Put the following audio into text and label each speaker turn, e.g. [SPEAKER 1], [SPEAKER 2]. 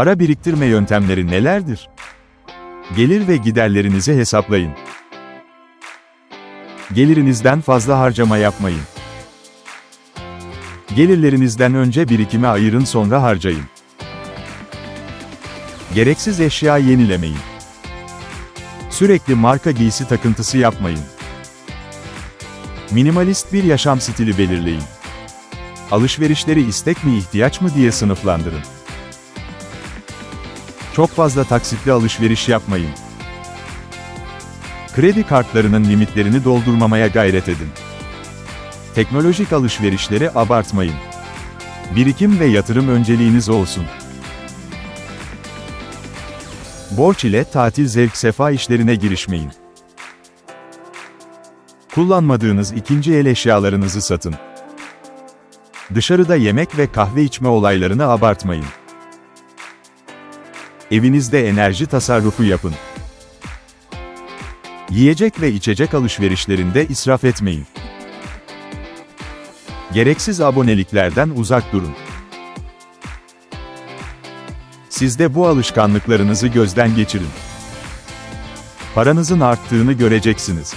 [SPEAKER 1] Para biriktirme yöntemleri nelerdir? Gelir ve giderlerinizi hesaplayın. Gelirinizden fazla harcama yapmayın. Gelirlerinizden önce birikime ayırın sonra harcayın. Gereksiz eşya yenilemeyin. Sürekli marka giysi takıntısı yapmayın. Minimalist bir yaşam stili belirleyin. Alışverişleri istek mi ihtiyaç mı diye sınıflandırın. Çok fazla taksitli alışveriş yapmayın. Kredi kartlarının limitlerini doldurmamaya gayret edin. Teknolojik alışverişleri abartmayın. Birikim ve yatırım önceliğiniz olsun. Borç ile tatil zevk sefa işlerine girişmeyin. Kullanmadığınız ikinci el eşyalarınızı satın. Dışarıda yemek ve kahve içme olaylarını abartmayın. Evinizde enerji tasarrufu yapın. Yiyecek ve içecek alışverişlerinde israf etmeyin. Gereksiz aboneliklerden uzak durun. Siz de bu alışkanlıklarınızı gözden geçirin. Paranızın arttığını göreceksiniz.